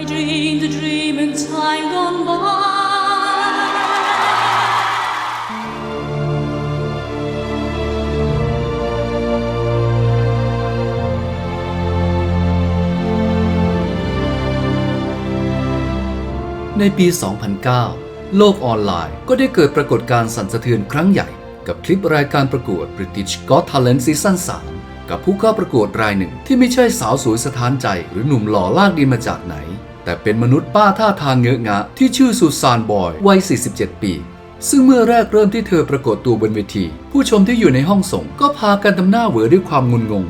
I dreamed a dream in time gone by. ในปี 2009 โลกออนไลน์ก็ได้เกิดปรากฏการณ์สั่นสะเทือนครั้งใหญ่ กับคลิปรายการประกวด British Got Talent ซีซั่น3 กับผู้เข้าประกวดรายหนึ่งที่ไม่ใช่สาวสวยสถานใจหรือหนุ่มหล่อลากดินมาจากไหน แต่เป็นมนุษย์ป้าท่าทางเงอะงะ ที่ชื่อสุซานบอยวัย 47 ปี ซึ่งเมื่อแรกเริ่มที่เธอปรากฏตัวบนเวที ผู้ชมที่อยู่ในห้องส่งก็พากันทำหน้าเหวอด้วยความงุนงง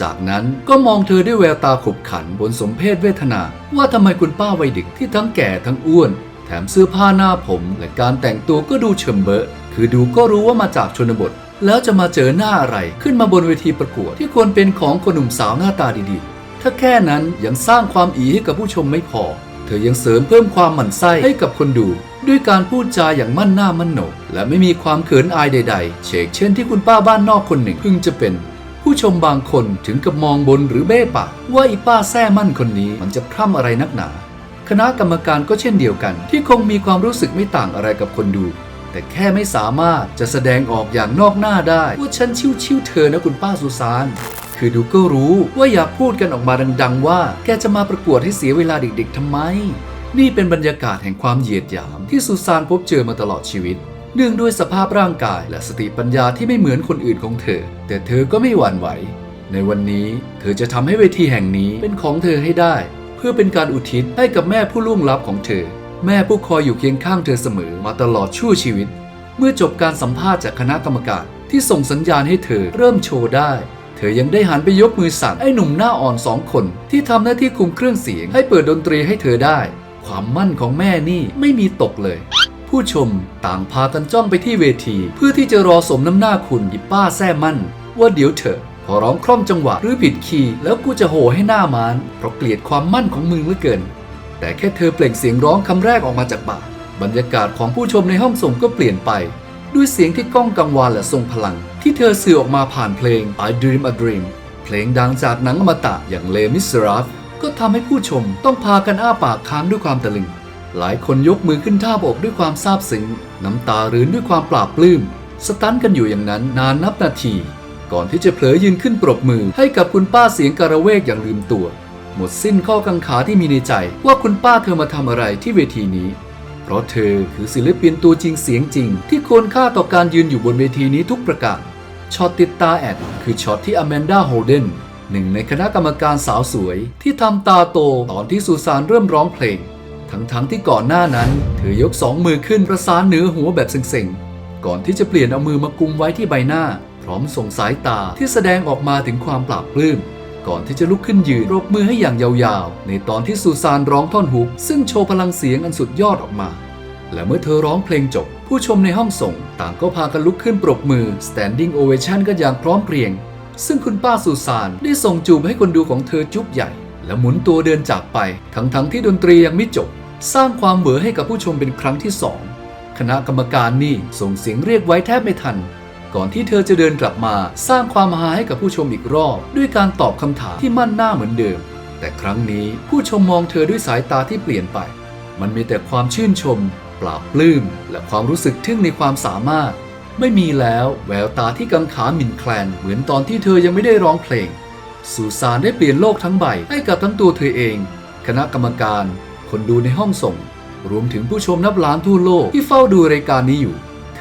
จากนั้นก็มองเธอด้วยแววตาขบขันบนสมเพศเวทนา ว่าทำไมคุณป้าวัยเด็กที่ทั้งแก่ทั้งอ้วน แถมเสื้อผ้าหน้าผมและการแต่งตัวก็ดูเฉมเบอะคือดูก็รู้ว่ามาจากชนบท แล้วจะมาเจอหน้าอะไรขึ้นมาบนเวทีประกวดที่ควรเป็นของคนหนุ่มสาวหน้าตาดีๆ ถ้าแค่นั้นยังสร้างความอีให้กับผู้ชมไม่พอ เธอยังเสริมเพิ่มความหมั่นไส้ให้กับคนดู ด้วยการพูดจาอย่างมั่นหน้ามั่นโหนกและไม่มีความเขินอายใด ๆ เชกเช่นที่คุณป้าบ้านนอกคนหนึ่งเพิ่งจะเป็น ผู้ชมบางคนถึงกับมองบนหรือเบ้ปากว่าอีป้าแซ่มั่นคนนี้มันจะพร่ำอะไรนักหนา คณะกรรมการก็เช่นเดียวกัน ที่คงมีความรู้สึกไม่ต่างอะไรกับคนดูแต่แค่ไม่สามารถจะแสดงออกอย่างนอกหน้าได้ว่าฉันชิวๆเธอนะคุณป้าสุสาน คือดูก็รู้ว่าอยากพูดกันออกมาดัง ๆ ว่า แกจะมาประกวดให้เสียเวลาเด็กๆทำไม นี่เป็นบรรยากาศแห่งความเหยียดหยามที่สุสานพบเจอมาตลอดชีวิต เนื่องด้วยสภาพร่างกายและสติปัญญาที่ไม่เหมือนคนอื่นของเธอ แต่เธอก็ไม่หวั่นไหว ในวันนี้เธอจะทำให้เวทีแห่งนี้เป็นของเธอให้ได้ เพื่อเป็นการอุทิศให้กับแม่ผู้ล่วงลับของเธอ แม่ผู้คอยอยู่เคียงข้างเธอเสมอมาตลอดชั่วชีวิต เมื่อจบการสัมภาษณ์จากคณะกรรมการที่ส่งสัญญาณให้เธอเริ่มโชว์ได้ ธอยังได้หันไปยกมือสั่งไอ้หนุ่มหน้าอ่อนสองคนที่ทำหน้าที่คุมเครื่องเสียงให้เปิดดนตรีให้เธอได้ ความมั่นของแม่นี่ไม่มีตกเลย ผู้ชมต่างพากันจ้องไปที่เวที เพื่อที่จะรอสมน้ำหน้าคุณอีป้าแซ่มั่น ว่าเดี๋ยวเถอะพอร้องคล่อมจังหวะหรือผิดคีย์แล้วกูจะโห่ให้หน้ามานเพราะเกลียดความมั่นของมึงเหลือเกิน แต่แค่เธอเปล่งเสียงร้องคำแรกออกมาจากปากบรรยากาศของผู้ชมในห้องส่งก็เปลี่ยนไป ด้วยเสียงที่ก้องกังวานและทรงพลัง ที่เธอสื่อออกมาผ่านเพลง I Dream a Dream เพลงดังจากหนังอมตะอย่างเลมิสราฟก็ทำให้ผู้ชมต้องพากันอ้าปากค้างด้วยความตะลึง หลายคนยกมือขึ้นท่าบอกด้วยความซาบซึ้งน้ำตารื้นด้วยความปราบปลื้มสตันกันอยู่อย่างนั้นนานนับนาที ก่อนที่จะเผลอยืนขึ้นปรบมือให้กับคุณป้าเสียงการะเวกอย่างลืมตัว หมดสิ้นข้อกังขาที่มีในใจว่าคุณป้าเธอมาทำอะไรที่เวทีนี้ ราะเธอคือศิลปินตัวจริงเสียงจริง ที่ควรค่าต่อการยืนอยู่บนเวทีนี้ทุกประการช็อตติดตาแอด คือช็อตที่อแมนดาโฮเดนหนึ่งในคณะกรรมการสาวสวย ที่ทำตาโตตอนที่สุสานเริ่มร้องเพลง ทั้งๆที่ก่อนหน้านั้น เธอยกสองมือขึ้นประสานเหนือหัวแบบเซ็งๆ ก่อนที่จะเปลี่ยนเอามือมากุมไว้ที่ใบหน้า พร้อมส่งสายตาที่แสดงออกมาถึงความปราบปลื้ม ก่อนที่จะลุกขึ้นยืนปรบมือให้อย่างยาวๆ ในตอนที่สุสานร้องท่อนฮุก ซึ่งโชว์พลังเสียงอันสุดยอดออกมา และเมื่อเธอร้องเพลงจบ ผู้ชมในห้องส่ง ต่างก็พากันลุกขึ้นปรบมือ standing ovation กันอย่างพร้อมเพรียง ซึ่งคุณป้าสุสานได้ส่งจูบให้คนดูของเธอจุ๊บใหญ่ และหมุนตัวเดินจากไป ทั้งๆที่ดนตรียังไม่จบ สร้างความเหวอให้กับผู้ชมเป็นครั้งที่สองคณะกรรมการนี่ส่งเสียงเรียกไว้แทบไม่ทัน ก่อนที่เธอจะเดินกลับมา สร้างความฮาให้กับผู้ชมอีกรอบ ด้วยการตอบคำถามที่มั่นหน้าเหมือนเดิม แต่ครั้งนี้ผู้ชมมองเธอด้วยสายตาที่เปลี่ยนไป มันมีแต่ความชื่นชมปราบปลื้มและความรู้สึกทึ่งในความสามารถ ไม่มีแล้วแววตาที่กังขาหมิ่นแคลนเหมือนตอนที่เธอยังไม่ได้ร้องเพลงสุสานได้เปลี่ยนโลกทั้งใบให้กับทั้งตัวเธอเอง คณะกรรมการ คนดูในห้องส่ง รวมถึงผู้ชมนับล้านทั่วโลกที่เฝ้าดูรายการนี้อยู่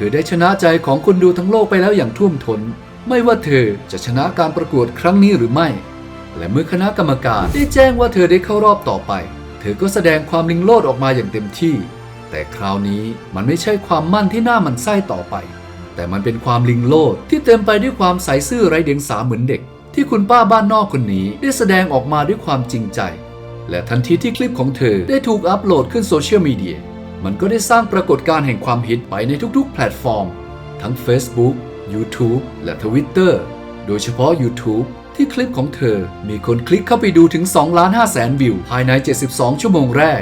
อได้ชนะใจของคนดูทั้งโลกไปแล้วอย่างท่วมทน้น ไม่ว่าเธอจะชนะการประกวดครั้งนี้หรือไม่ และเมื่อคณะกรรมการได้แจ้งว่าเธอได้เข้ารอบต่อไป เธอก็แสดงความลิงโลดออกมาอย่างเต็มที่ แต่คราวนี้มันไม่ใช่ความมั่นที่หน้ามันไส้ต่อไป แต่มันเป็นความลิงโลดที่เต็มไปด้วยความใสซื่อไร้เดียงสาเหมือนเด็ก ที่คุณป้าบ้านนอกคนนี้ได้แสดงออกมาด้วยความจริงใจ และทันทีที่คลิปของเธอได้ถูกอัปโหลดขึ้นโซเชียลมีเดีย มันก็ได้สร้างปรากฏการณ์แห่งความฮิตไปในทุกๆ แพลตฟอร์ม ทั้ง Facebook YouTube และ Twitter โดยเฉพาะ YouTube ที่คลิปของเธอมีคนคลิกเข้าไปดูถึง 2 ล้าน5แสนวิว ภายใน 72 ชั่วโมงแรก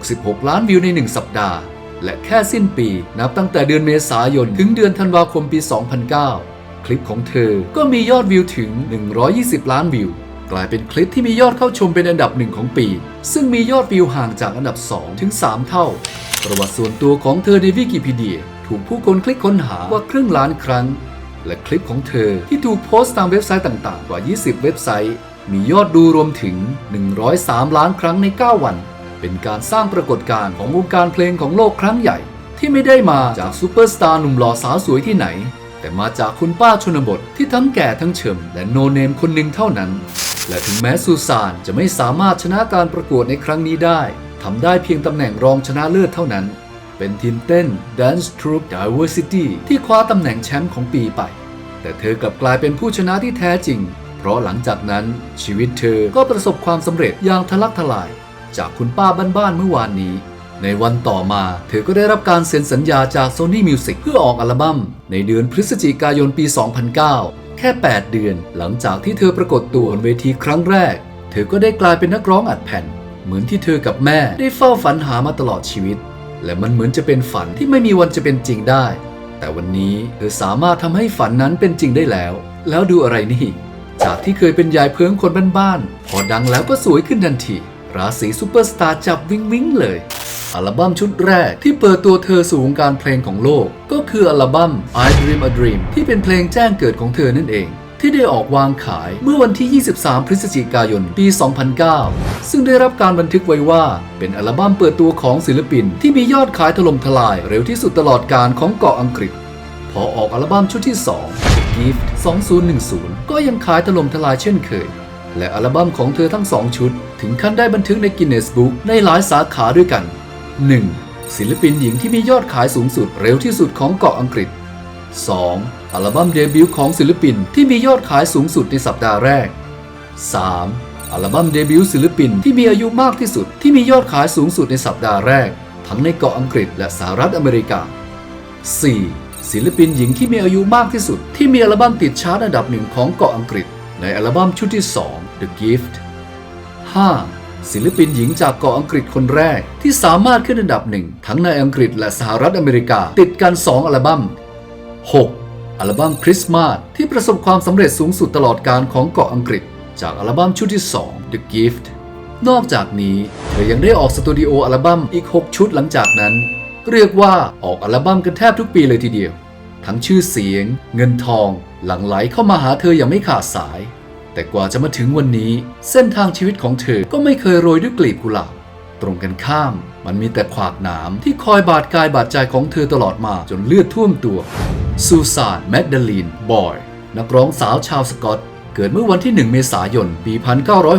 66 ล้านวิวใน 1 สัปดาห์ และแค่สิ้นปี นับตั้งแต่เดือนเมษายน ถึงเดือนธันวาคมปี 2009 คลิปของเธอก็มียอดวิวถึง 120 ล้านวิว กลายเป็นคลิปที่มียอดเข้าชมเป็นอันดับหนึ่งของปี ซึ่งมียอดวิวห่างจากอันดับ 2 ถึง 3 เท่า ประวัติส่วนตัวของเธอในวิกิพีเดีย ถูกผู้คนคลิกค้นหากว่าครึ่งล้านครั้ง และคลิปของเธอที่ถูกโพสต์ตามเว็บไซต์ต่างๆ กว่า 20 เว็บไซต์ มียอดดูรวมถึง 103 ล้านครั้งใน 9 วัน เป็นการสร้างปรากฏการณ์ของวงการเพลงของโลกครั้งใหญ่ ที่ไม่ได้มาจากซูเปอร์สตาร์หนุ่มหล่อสาวสวยที่ไหนแต่มาจากคุณป้าชนบทที่ทั้งแก่ทั้งเฉิมและโนเนมคนหนึ่งเท่านั้น และถึงแม้ซูซานจะไม่สามารถชนะการประกวดในครั้งนี้ได้ทำได้เพียงตำแหน่งรองชนะเลิศเท่านั้น เป็นทีมเต้น Dance Troupe Diversity ที่คว้าตำแหน่งแชมป์ของปีไป แต่เธอกลับกลายเป็นผู้ชนะที่แท้จริง เพราะหลังจากนั้นชีวิตเธอก็ประสบความสำเร็จอย่างทะลักทลาย จากคุณป้าบ้านๆเมื่อวานนี้ ในวันต่อมาเธอก็ได้รับการเซ็นสัญญาจาก Sony Music เพื่อออกอัลบั้มในเดือนพฤศจิกายนปี 2009 แค่ 8 เดือน หลังจากที่เธอปรากฏตัวบนเวทีครั้งแรก เธอก็ได้กลายเป็นนักร้องอัดแผ่น เหมือนที่เธอกับแม่ได้เฝ้าฝันหามาตลอดชีวิต และมันเหมือนจะเป็นฝันที่ไม่มีวันจะเป็นจริงได้ แต่วันนี้เธอสามารถทำให้ฝันนั้นเป็นจริงได้แล้ว แล้วดูอะไรนี่ จากที่เคยเป็นยายเพิงคนบ้านๆพอดังแล้วก็สวยขึ้นทันทีราศีซูเปอร์สตาร์จับวิงวิงเลย อัลบั้มชุดแรกที่เปิดตัวเธอสู่วงการเพลงของโลก ก็คืออัลบั้ม I Dream a Dream ที่เป็นเพลงแจ้งเกิดของเธอนั่นเอง ที่ได้ออกวางขายเมื่อวันที่ 23 พฤศจิกายน ปี 2009 ซึ่งได้รับการบันทึกไว้ว่า เป็นอัลบั้มเปิดตัวของศิลปิน ที่มียอดขายถล่มทลายเร็วที่สุดตลอดการของเกาะอังกฤษ พอออกอัลบั้มชุดที่ 2 Gift 2010 ก็ยังขายถล่มทลายเช่นเคยและอัลบั้มของเธอทั้งสองชุด ถึงขั้นได้บันทึกในกินเนสบุ๊กในหลายสาขาด้วยกัน 1. ศิลปินหญิงที่มียอดขายสูงสุดเร็วที่สุดของเกาะอังกฤษ 2. อัลบั้มเดบิวต์ของศิลปินที่มียอดขายสูงสุดในสัปดาห์แรก 3. อัลบั้มเดบิวต์ศิลปินที่มีอายุมากที่สุดที่มียอดขายสูงสุดในสัปดาห์แรก ทั้งในเกาะอังกฤษและสหรัฐอเมริกา 4. ศิลปินหญิงที่มีอายุมากที่สุด ที่มีอัลบั้มติดชาร์ตอันดับหนึ่งของเกาะอังกฤษ ในอัลบั้มชุดที่ 2 The Gift 5. ศิลปินหญิงจากเกาะอังกฤษคนแรก ที่สามารถขึ้นอันดับหนึ่งทั้งในอังกฤษและสหรัฐอเมริกา ติดกัน 2 อัลบั้ม 6. อัลบั้มคริสต์มาสที่ประสบความสำเร็จสูงสุดตลอดการของเกาะอังกฤษ จากอัลบั้มชุดที่ 2 The Gift นอกจากนี้ เธอยังได้ออกสตูดิโออัลบั้มอีก 6 ชุดหลังจากนั้น เรียกว่าออกอัลบั้มกันแทบทุกปีเลยทีเดียว ทั้งชื่อเสียง เงินทอง หลั่งไหลเข้ามาหาเธออย่างไม่ขาดสาย แต่กว่าจะมาถึงวันนี้ เส้นทางชีวิตของเธอก็ไม่เคยโรยด้วยกลีบกุหลาบตรงกันข้าม มันมีแต่ขวากหนามที่คอยบาดกายบาดใจของเธอตลอดมาจนเลือดท่วมตัวซูซานแมกดลีนบอยนักร้องสาวชาวสกอต เกิดเมื่อวันที่ 1 เมษายน ปี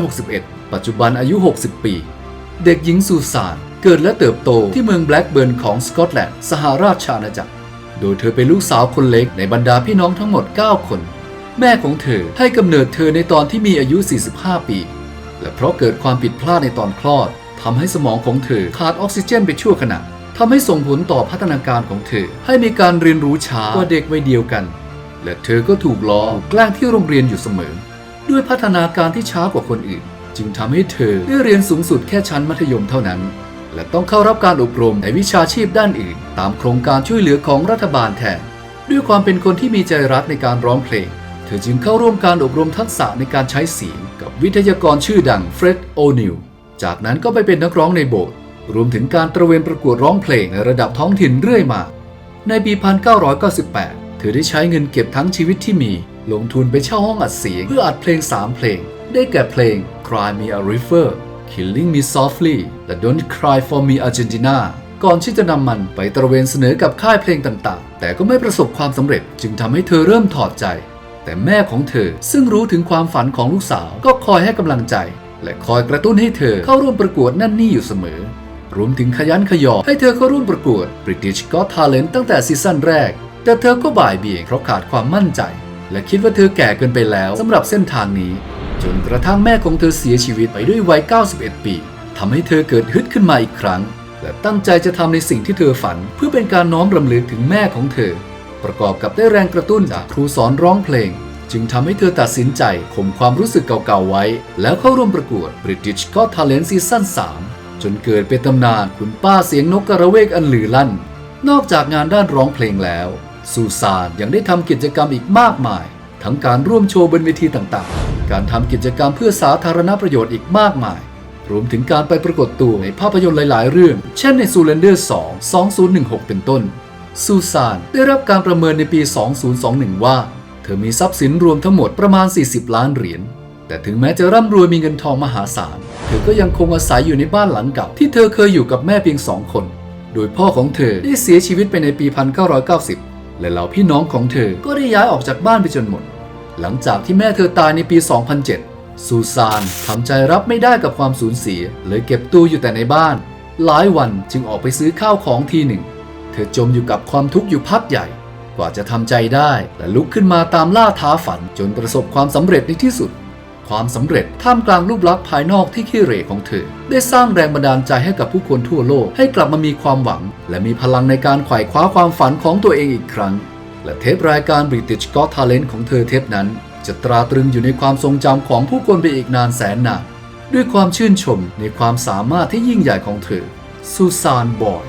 1961 ปัจจุบันอายุ 60 ปี เด็กหญิงซูซานเกิดและเติบโตที่เมืองแบล็กเบิร์นของสกอตแลนด์สหราชอาณาจักร โดยเธอเป็นลูกสาวคนเล็กในบรรดาพี่น้องทั้งหมด 9 คน แม่ของเธอให้กำเนิดเธอในตอนที่มีอายุ 45 ปี และเพราะเกิดความผิดพลาดในตอนคลอดทำให้สมองของเธอขาดออกซิเจนไปชั่วขณะทำให้ส่งผลต่อพัฒนาการของเธอ ให้มีการเรียนรู้ช้ากว่าเด็กวัยเดียวกัน และเธอก็ถูกล้อกแกล้งที่โรงเรียนอยู่เสมอ ด้วยพัฒนาการที่ช้ากว่าคนอื่น จึงทำให้เธอได้เรียนสูงสุดแค่ชั้นมัธยมเท่านั้น และต้องเข้ารับการอบรมในวิชาชีพด้านอื่น ตามโครงการช่วยเหลือของรัฐบาลแทนด้วยความเป็นคนที่มีใจรักในการร้องเพลง ธอจึงเข้าร่วมการอบรมทักษะในการใช้เสียงกับวิทยากรชื่อดังเฟร็ดโอนิลจากนั้นก็ไปเป็นนักร้องในโบสถ์รวมถึงการตระเวนประกวดร้องเพลงในระดับท้องถิ่นเรื่อยมา ในปี 1998 เธอได้ใช้เงินเก็บทั้งชีวิตที่มี ลงทุนไปเช่าห้องอัดเสียงเพื่ออัดเพลง 3 เพลง ได้แก่เพลง Cry Me a River Killing Me Softly และ Don't Cry for Me Argentina ก่อนที่จะนำมันไปตระเวนเสนอกับค่ายเพลงต่างๆ แต่ก็ไม่ประสบความสำเร็จจึงทำให้เธอเริ่มถอดใจ แต่แม่ของเธอซึ่งรู้ถึงความฝันของลูกสาวก็คอยให้กำลังใจ และคอยกระตุ้นให้เธอเข้าร่วมประกวดนั่นนี่อยู่เสมอ รวมถึงขยันขยอให้เธอเข้าร่วมประกวด British Got Talent ตั้งแต่ซีซั่นแรก แต่เธอก็บ่ายเบี่ยงเพราะขาดความมั่นใจ และคิดว่าเธอแก่เกินไปแล้วสำหรับเส้นทางนี้ จนกระทั่งแม่ของเธอเสียชีวิตไปด้วยวัย 91 ปีทำให้เธอเกิดฮึดขึ้นมาอีกครั้งและตั้งใจจะทำในสิ่งที่เธอฝันเพื่อเป็นการน้อมรำลึกถึงแม่ของเธอ ประกอบกับได้แรงกระตุ้นจากครูสอนร้องเพลง จึงทำให้เธอตัดสินใจข่มความรู้สึกเก่าๆไว้ แล้วเข้าร่วมประกวด British Got Talent ซีซั่น3 จนเกิดเป็นตำนานคุณป้าเสียงนกกระเวกอันหลือลั่น นอกจากงานด้านร้องเพลงแล้วซูซานยังได้ทำกิจกรรมอีกมากมาย ทั้งการร่วมโชว์บนเวทีต่างๆ การทำกิจกรรมเพื่อสาธารณประโยชน์อีกมากมาย รวมถึงการไปปรากฏตัวในภาพยนตร์หลาย ๆ เรื่อง เช่นใน Zoolander 2 2016 เป็นต้น ซูซานได้รับการประเมินในปี 2021 ว่า เธอมีทรัพย์สินรวมทั้งหมดประมาณ 40 ล้านเหรียญ แต่ถึงแม้จะร่ำรวยมีเงินทองมหาศาล เธอก็ยังคงอาศัยอยู่ในบ้านหลังเก่าที่เธอเคยอยู่กับแม่เพียงสองคน โดยพ่อของเธอได้เสียชีวิตไปในปี 1990 และเหล่าพี่น้องของเธอก็ได้ย้ายออกจากบ้านไปจนหมด หลังจากที่แม่เธอตายในปี 2007 ซูซานทำใจรับไม่ได้กับความสูญเสีย เลยเก็บตัวอยู่แต่ในบ้าน หลายวันจึงออกไปซื้อข้าวของทีหนึ่ง เธอจมอยู่กับความทุกข์อยู่พักใหญ่ กว่าจะทำใจได้และลุกขึ้นมาตามล่าท้าฝันจนประสบความสำเร็จในที่สุด ความสำเร็จท่ามกลางรูปลักษณ์ภายนอกที่ขี้เหร่ของเธอ ได้สร้างแรงบันดาลใจให้กับผู้คนทั่วโลกให้กลับมามีความหวัง และมีพลังในการไขว่คว้าความฝันของตัวเองอีกครั้ง และเทปรายการ British Got Talent ของเธอเทปนั้น จะตราตรึงอยู่ในความทรงจำของผู้คนไปอีกนานแสนนานด้วยความชื่นชมในความสามารถที่ยิ่งใหญ่ของเธอซูซานบอย